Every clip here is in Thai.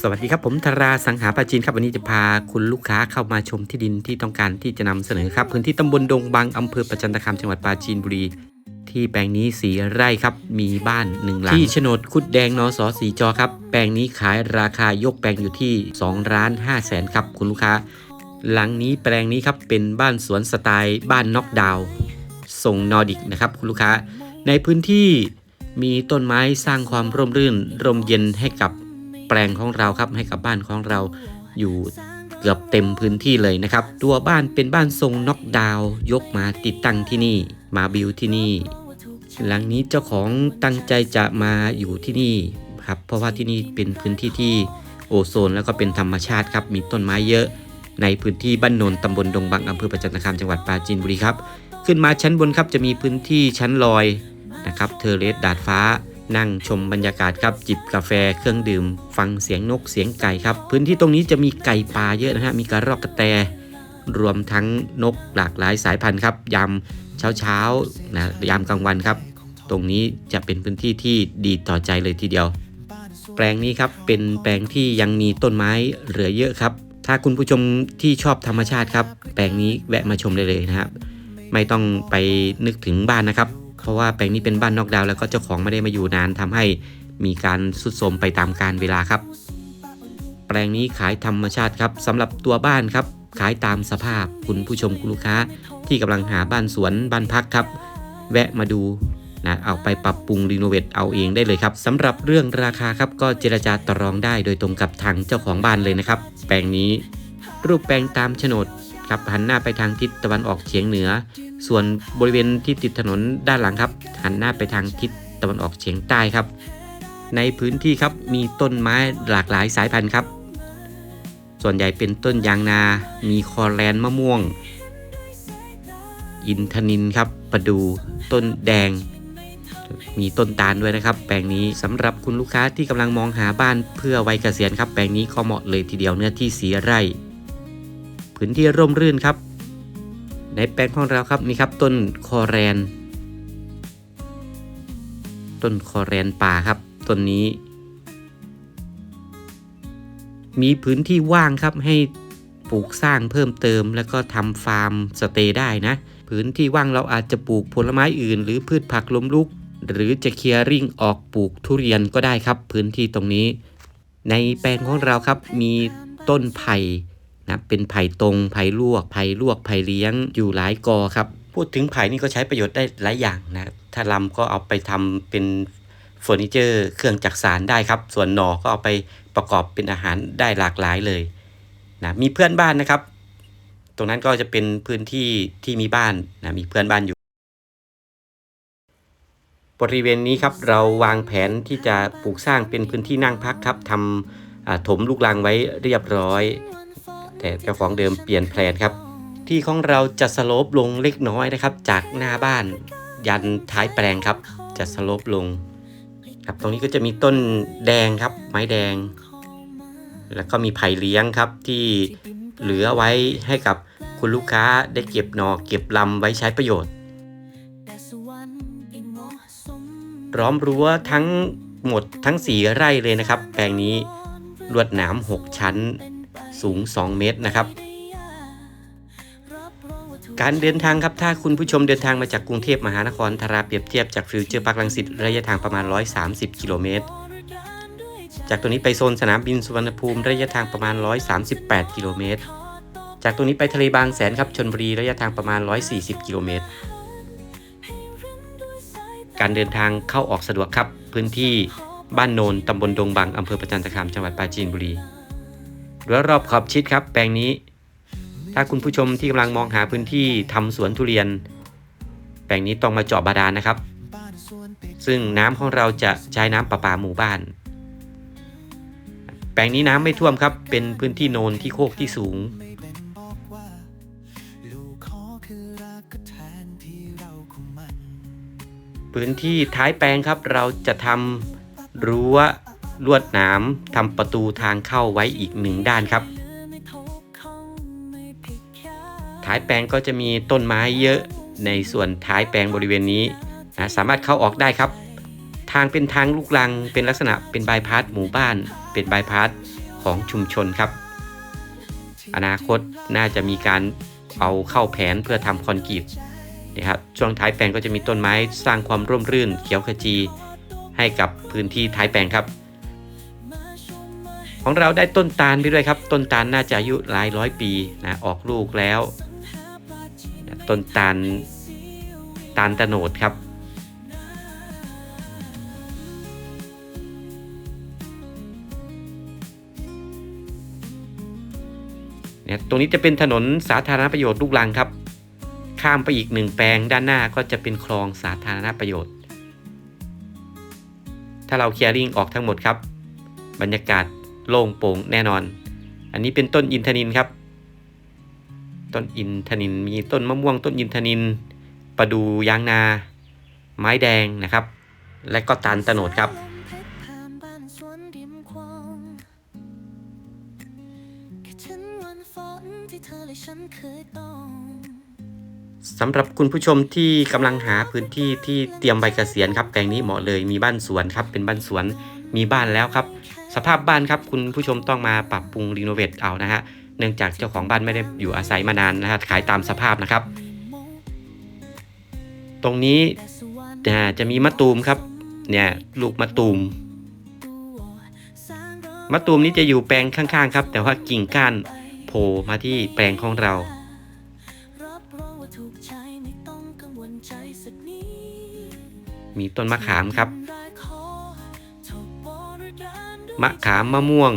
สวัสดีครับผมธราสังหาปาจีนครับวันนี้จะพาคุณลูกค้าเข้ามาชมที่ดินที่ต้องการที่จะนำเสนอครับ พื้นที่ตำบลดงบางอำเภอประจันตคามจังหวัดปราจีนบุรี ที่แปลงนี้สีไร่ครับมีบ้านหนึ่งหลังที่โฉนดคุดแดงนสสีจอครับ แปลงนี้ขายราคายกแปลงอยู่ที่2ล้าน5แสนครับคุณลูกค้า หลังนี้แปลงนี้ครับเป็นบ้านสวนสไตล์บ้านน็อกดาวน์ทรงนอร์ดิกนะครับคุณลูกค้า ในพื้นที่มีต้นไม้สร้างความร่มรื่น ร่มเย็นให้กับ แปลงของเราครับให้กับบ้านของเราอยู่เกือบเต็มพื้นที่เลยนะครับ ตัวบ้านเป็นบ้านทรงน็อกดาวน์ยกมาติดตั้งที่นี่ มาบิวที่นี่ หลังนี้เจ้าของตั้งใจจะมาอยู่ที่นี่ครับเพราะว่าที่นี่เป็นพื้นที่ที่โอโซนแล้วก็เป็นธรรมชาติครับมีต้นไม้เยอะ ในพื้นที่บ้านโนนตำบลดงบังอำเภอประจันตคามจังหวัดปราจีนบุรีครับ ขึ้นมาชั้นบนครับจะมีพื้นที่ชั้นลอยนะครับเทเลสดาดฟ้า นั่งชมบรรยากาศครับจิบกาแฟเครื่องดื่ม ฟังเสียงนกเสียงไก่ครับ พื้นที่ตรงนี้จะมีไก่ป่าเยอะนะฮะมีกระรอกกระแต รวมทั้งนกหลากหลายสายพันธุ์ครับยามเช้าเช้าๆนะยามกลางวันครับ ตรงนี้จะเป็นพื้นที่ที่ดีต่อใจเลยทีเดียว แปลงนี้ครับเป็นแปลงที่ยังมีต้นไม้เหลือเยอะครับ ถ้าคุณผู้ชมที่ชอบธรรมชาติครับ แปลงนี้แวะมาชมได้เลยนะครับ ไม่ต้องไปนึกถึงบ้านนะครับ ราะว่าแปลงนี้เป็นบ้านนอกดาวแล้วก็เจ้าของไม่ได้มาอยู่นานทำให้มีการสุดโทมไปตามกาลเวลาครับ แปลงนี้ขายธรรมชาติครับสำหรับตัวบ้านครับ ขายตามสภาพคุณผู้ชมคุณลูกค้า ที่กำลังหาบ้านสวนบ้านพักครับ แวะมาดูนะเอาไปปรับปรุงรีโนเวทเอาเองได้เลยครับสำหรับเรื่องราคาครับก็เจรจาต่อรองได้โดยตรงกับทางเจ้าของบ้านเลยนะครับ แปลงนี้รูปแปลงตามโฉนด ครับหันหน้าไปทางทิศตะวันออกเฉียงเหนือ ส่วนบริเวณที่ติดถนนด้านหลังครับ หันหน้าไปทางทิศตะวันออกเฉียงใต้ครับ ในพื้นที่ครับมีต้นไม้หลากหลายสายพันธุ์ครับ ส่วนใหญ่เป็นต้นยางนา มีคอแลนมะม่วง อินทนินครับประดูต้นแดง มีต้นตาลด้วยนะครับ แปลงนี้สำหรับคุณลูกค้าที่กำลังมองหาบ้านเพื่อวัยเกษียณครับ แปลงนี้ก็เหมาะเลยทีเดียวเนื้อที่สีไร่ พื้นที่ร่มรื่นครับ ในแปลงของเราครับนี่ครับต้นคอแรน ต้นคอแรนป่าครับต้นนี้ มีพื้นที่ว่างครับให้ปลูกสร้างเพิ่มเติมแล้วก็ทำฟาร์มสเตย์ได้นะ พื้นที่ว่างเราอาจจะปลูกผลไม้อื่น หรือพืชผักล้มลุก หรือจะเคลียร์ริ่งออกปลูกทุเรียนก็ได้ครับ พื้นที่ตรงนี้ ในแปลงของเราครับมีต้นไผ่ นะเป็นไผ่ตรงไผ่ลวกไผ่ลวกไผ่เลี้ยงอยู่หลายกอครับ พูดถึงไผ่นี่ก็ใช้ประโยชน์ได้หลายอย่างนะถ้าลำก็เอาไปทำเป็นเฟอร์นิเจอร์ เครื่องจักสานได้ครับ ส่วนหนอก็เอาไปประกอบเป็นอาหารได้หลากหลายเลยนะมีเพื่อนบ้านนะครับ ตรงนั้นก็จะเป็นพื้นที่ที่มีบ้านนะมีเพื่อนบ้านอยู่ บริเวณนี้ครับเราวางแผนที่จะปลูกสร้างเป็นพื้นที่นั่งพักครับทำถมลูกรังไว้เรียบร้อย แต่เจ้าของเดิมเปลี่ยนแผนครับ ที่ของเราจะสโลปลงเล็กน้อยนะครับ จากหน้าบ้านยันท้ายแปลงครับ จะสโลปลง ครับตรงนี้ก็จะมีต้นแดงครับ ไม้แดง แล้วก็มีไผ่เลี้ยงครับที่เหลือไว้ให้กับคุณลูกค้าได้เก็บหนอเก็บลำไว้ใช้ประโยชน์ล้อมรั้วทั้งหมดทั้ง 4 ไร่เลยนะครับ แปลงนี้ลวดหนาม 6 ชั้น สูง 2 เมตรนะครับ การเดินทางครับถ้าคุณผู้ชมเดินทางมาจากกรุงเทพมหานครทาราเปรียบเทียบจากฟิวเจอร์พาร์คลังสิตระยะทางประมาณ 130 กิโลเมตร จากตรงนี้ไปโซนสนามบินสุวรรณภูมิระยะทางประมาณ 138 กิโลเมตร จากตรงนี้ไปทะเลบางแสนครับชนบุรีระยะทางประมาณ 140 กิโลเมตรการเดินทางเข้าออกสะดวกครับ พื้นที่บ้านโนนตำบลดงบังอำเภอประจันตคามจังหวัดปราจีนบุรี รั้วรอบขอบชิดครับ แปลงนี้ ถ้าคุณผู้ชมที่กำลังมองหาพื้นที่ทำสวนทุเรียน แปลงนี้ต้องมาเจาะบาดาลนะครับ ซึ่งน้ำของเราจะใช้น้ำประปาหมู่บ้าน แปลงนี้น้ำไม่ท่วมครับ เป็นพื้นที่โนนที่โคกที่สูงพื้นที่ท้ายแปลงครับ เราจะทำรั้ว ลวดหนามทำประตูทางเข้าไว้อีกหนึ่งด้านครับ ท้ายแปลงก็จะมีต้นไม้เยอะในส่วนท้ายแปลงบริเวณนี้นะสามารถเข้าออกได้ครับ ทางเป็นทางลูกลังเป็นลักษณะเป็นบายพาสหมู่บ้าน เป็นเป็นบายพาสของชุมชนครับ อนาคตน่าจะมีการเอาเข้าแผนเพื่อทำคอนกรีตนะครับช่วงท้ายแปลงก็จะมีต้นไม้สร้างความร่มรื่นเขียวขจีให้กับพื้นที่ท้ายแปลงครับ ของเราได้ต้นตาลไปด้วยครับ ต้นตาลน่าจะอายุหลายร้อยปีนะออกลูกแล้ว ต้นตาลตาลตะโนดครับ เนี่ยตรงนี้จะเป็นถนนสาธารณประโยชน์ลูกลังครับ ข้ามไปอีกหนึ่งแปลงด้านหน้าก็จะเป็นคลองสาธารณประโยชน์ ถ้าเราเคลียร์ริงออกทั้งหมดครับ บรรยากาศ โล่งโปร่งแน่นอน อันนี้เป็นต้นอินทนินครับ ต้นอินทนินมีต้นมะม่วงต้นอินทนินประดูยางนา ไม้แดงนะครับ และก็ตาลตะโนดครับสวนริมคลองคิดถึงวันฝนที่เธอและฉันเคยต้องสำหรับคุณผู้ชมที่กำลังหาพื้นที่ที่เตรียมใบเกษียณครับแปลงนี้เหมาะเลยมีบ้านสวนครับเป็นบ้านสวนมีบ้านแล้วครับ สภาพบ้านครับคุณผู้ชมต้องมาปรับปรุงรีโนเวทเอานะฮะเนื่องจากเจ้าของบ้านไม่ได้อยู่อาศัยมานานนะฮะขายตามสภาพนะครับ ตรงนี้จะมีมะตูมครับเนี่ยลูกมะตูมมะตูมนี้จะอยู่แปลงข้างๆครับ แต่ว่ากิ่งก้านโผล่มาที่แปลงของเรามมีต้นมะขามครับ มะขามมะม่วง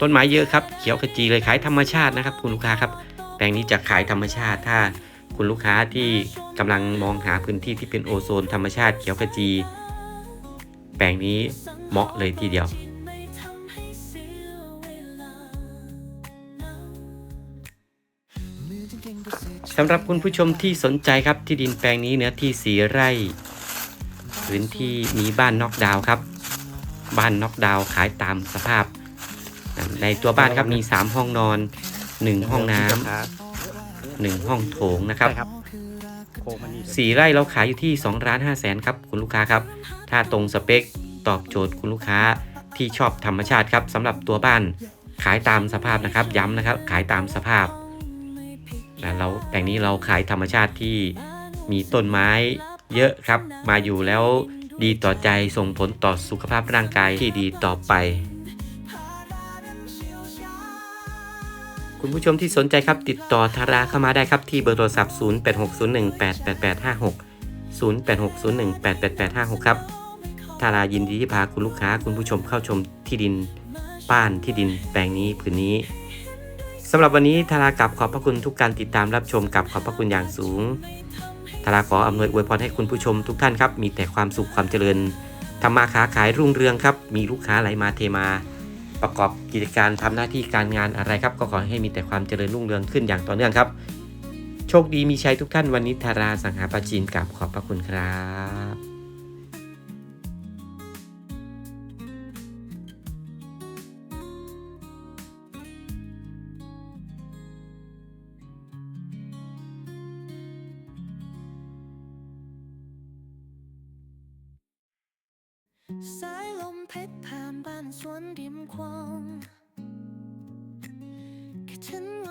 ต้นไม้เยอะครับ เขียวขจีเลยขายธรรมชาตินะครับ คุณลูกค้าครับแปลงนี้จะขายธรรมชาติถ้าคุณลูกค้าที่กำลังมองหาพื้นที่ที่เป็นโอโซนธรรมชาติเขียวขจี แปลงนี้เหมาะเลยทีเดียวสำหรับคุณผู้ชมที่สนใจครับที่ดินแปลงนี้เนื้อที่สีไร่พื้นที่มีบ้านนอกดาวครับ บ้านนอกดาวน์ขายตามสภาพ ในตัวบ้านครับมี 3 ห้องนอน 1 ห้องน้ำหนึ่งห้องโถงนะครับใช่ครับโค้งมันนี่เลยสี่ไร่เราขายอยู่ที่2ล้าน5แสนครับคุณลูกค้าครับ ถ้าตรงสเปคตอบโจทย์คุณลูกค้าที่ชอบธรรมชาติครับสำหรับตัวบ้านขายตามสภาพนะครับ ย้ำนะครับขายตามสภาพนะเราแต่งนี้เราขายธรรมชาติที่มีต้นไม้เยอะครับ มาอยู่แล้ว ดีต่อใจส่งผลต่อสุขภาพร่างกายที่ดีต่อไป คุณผู้ชมที่สนใจครับติดต่อทาราเข้ามาได้ครับที่เบอร์โทรศัพท์ 0860188856 0860188856 ครับทารายินดีที่พาคุณลูกค้าคุณผู้ชมเข้าชมที่ดินบ้านที่ดินแปลงนี้ผืนนี้สำหรับวันนี้ทารากลับขอบพระคุณทุกการติดตามรับชมกับขอบพระคุณอย่างสูง ทาราขออำนวยอวยพรให้คุณผู้ชมทุกท่านครับ มีแต่ความสุขความเจริญทำมาค้าขายรุ่งเรืองครับ มีลูกค้าไหลมาเทมา ประกอบกิจการทำหน้าที่การงานอะไรครับ ก็ขอให้มีแต่ความเจริญรุ่งเรืองขึ้นอย่างต่อเนื่องครับ โชคดีมีชัยทุกท่านวันนี้ทาราสังหาปาจีนกับขอบพระคุณครับ สายลมเพชรผ่านบ้านสวนริมคลองแค่ฉัน